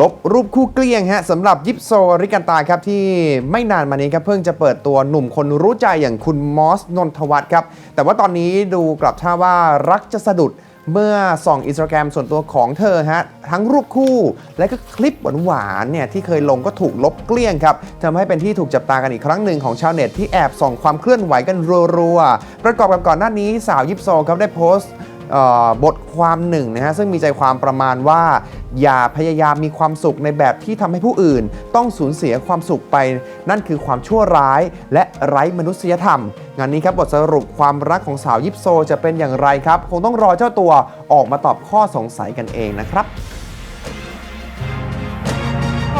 ลบรูปคู่เกลี้ยงฮะสำหรับยิปโซริกันตาครับที่ไม่นานมานี้ครับเพิ่งจะเปิดตัวหนุ่มคนรู้ใจอย่างคุณมอสนนทวัฒน์ครับแต่ว่าตอนนี้ดูกลับท่าว่ารักจะสะดุดเมื่อส่องอินสตาแกรมส่วนตัวของเธอฮะทั้งรูปคู่ และก็คลิปหวานๆเนี่ยที่เคยลงก็ถูกลบเกลี้ยงครับทำให้เป็นที่ถูกจับตากันอีกครั้งหนึ่งของชาวเน็ตที่แอบส่องความเคลื่อนไหวกันรัวๆประกอบกับก่อนหน้านี้สาวยิปโซครับได้โพสต์ บทความหนึ่งนะฮะซึ่งมีใจความประมาณว่า อย่าพยายามมีความสุขในแบบที่ทำให้ผู้อื่น ต้องสูญเสียความสุขไป นั่นคือความชั่วร้าย และไร้มนุษยธรรม งานนี้ครับบทสรุปความรักของสาวยิปโซจะเป็นอย่างไรครับ คงต้องรอเจ้าตัวออกมาตอบข้อสงสัยกันเองนะครับ